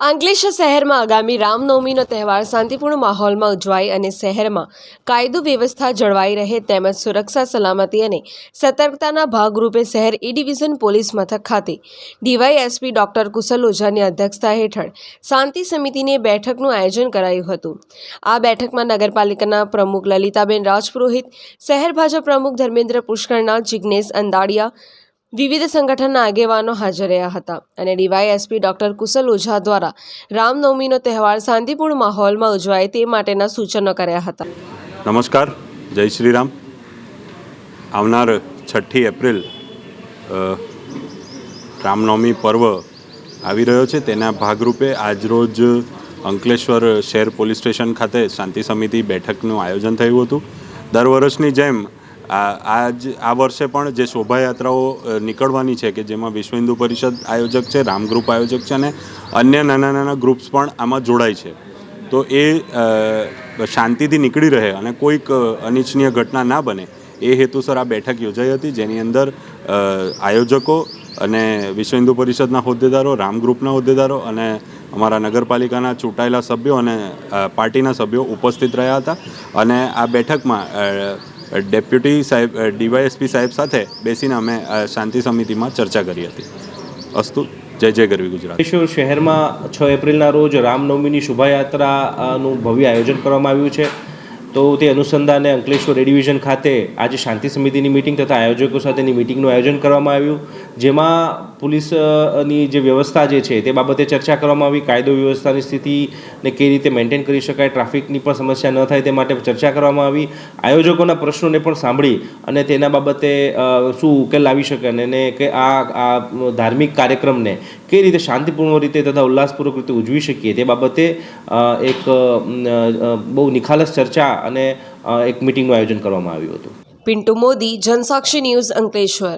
અંકલેશ્વર શહેરમાં આગામી રામનવમીનો તહેવાર શાંતિપૂર્ણ માહોલમાં ઉજવાય અને શહેરમાં કાયદો વ્યવસ્થા જળવાઈ રહે તેમજ સુરક્ષા, સલામતી અને સતર્કતાના ભાગરૂપે શહેર ઈ ડિવિઝન પોલીસ મથક ખાતે ડીવાયએસપી ડોક્ટર કુશલ ઓઝાની અધ્યક્ષતા હેઠળ શાંતિ સમિતિની બેઠકનું આયોજન કરાયું હતું. આ બેઠકમાં નગરપાલિકાના પ્રમુખ લલિતાબેન રાજપુરોહિત, શહેર ભાજપ પ્રમુખ ધર્મેન્દ્ર પુષ્કરનાથ જિજ્ઞેશ અંદાડિયા વિવિધ સંગઠનના આગેવાનો હાજર રહ્યા હતા અને ડીવાયએસપી ડોક્ટર કુશલ ઓઝા દ્વારા રામનવમીનો તહેવાર શાંતિપૂર્ણ માહોલમાં ઉજવાય તે માટેના સૂચનો કર્યા હતા. નમસ્કાર. જય શ્રી રામ આવનાર છઠ્ઠી એપ્રિલ રામનવમી પર્વ આવી રહ્યો છે. તેના ભાગરૂપે આજરોજ અંકલેશ્વર શહેર પોલીસ સ્ટેશન ખાતે શાંતિ સમિતિ બેઠકનું આયોજન થયું હતું. દર વર્ષની જેમ આ આજ આ વર્ષે પણ જે શોભાયાત્રાઓ નીકળવાની છે કે જેમાં વિશ્વ હિન્દુ પરિષદ આયોજક છે, રામ ગ્રુપ આયોજક છે અને અન્ય નાના નાના ગ્રુપ્સ પણ આમાં જોડાય છે. તો એ શાંતિથી નીકળી રહે અને કોઈક અનિચ્છનીય ઘટના ના બને, એ હેતુસર આ બેઠક યોજાઈ હતી જેની અંદર આયોજકો અને વિશ્વ હિન્દુ પરિષદના હોદ્દેદારો, રામ ગ્રુપના હોદ્દેદારો અને અમારા નગરપાલિકાના ચૂંટાયેલા સભ્યો અને પાર્ટીના સભ્યો ઉપસ્થિત રહ્યા હતા. અને આ બેઠકમાં ડેપ્યુટી સાહેબ ડીવાયએસપી સાહેબ સાથે બેસીને અમે શાંતિ સમિતિમાં ચર્ચા કરી હતી. અસ્તુ, જય જય ગરવી ગુજરાત. અંકલેશ્વર શહેરમાં છ એપ્રિલના રોજ રામનવમીની શોભાયાત્રાનું ભવ્ય આયોજન કરવામાં આવ્યું છે. તો તે અનુસંધાને અંકલેશ્વર રેડિવિઝન ડિવિઝન ખાતે આજે શાંતિ સમિતિની મિટિંગ તથા આયોજકો સાથેની મિટિંગનું આયોજન કરવામાં આવ્યું. જેમાં પોલીસની જે વ્યવસ્થા જે છે તે બાબતે ચર્ચા કરવામાં આવી. કાયદો વ્યવસ્થાની સ્થિતિને કઈ રીતે મેન્ટેન કરી શકાય, ટ્રાફિકની પણ સમસ્યા ન થાય તે માટે ચર્ચા કરવામાં આવી. આયોજકોના પ્રશ્નોને પણ સાંભળી અને તેના બાબતે શું ઉકેલ લાવી શકે અને એને કે આ આ ધાર્મિક કાર્યક્રમને કઈ રીતે શાંતિપૂર્ણ રીતે તથા ઉલ્લાસપૂર્વક રીતે ઉજવી શકીએ તે બાબતે એક બહુ નિખાલસ ચર્ચા અને એક મિટિંગનું આયોજન કરવામાં આવ્યું હતું. પિન્ટુ મોદી, જનસાક્ષી ન્યૂઝ અંકલેશ્વર.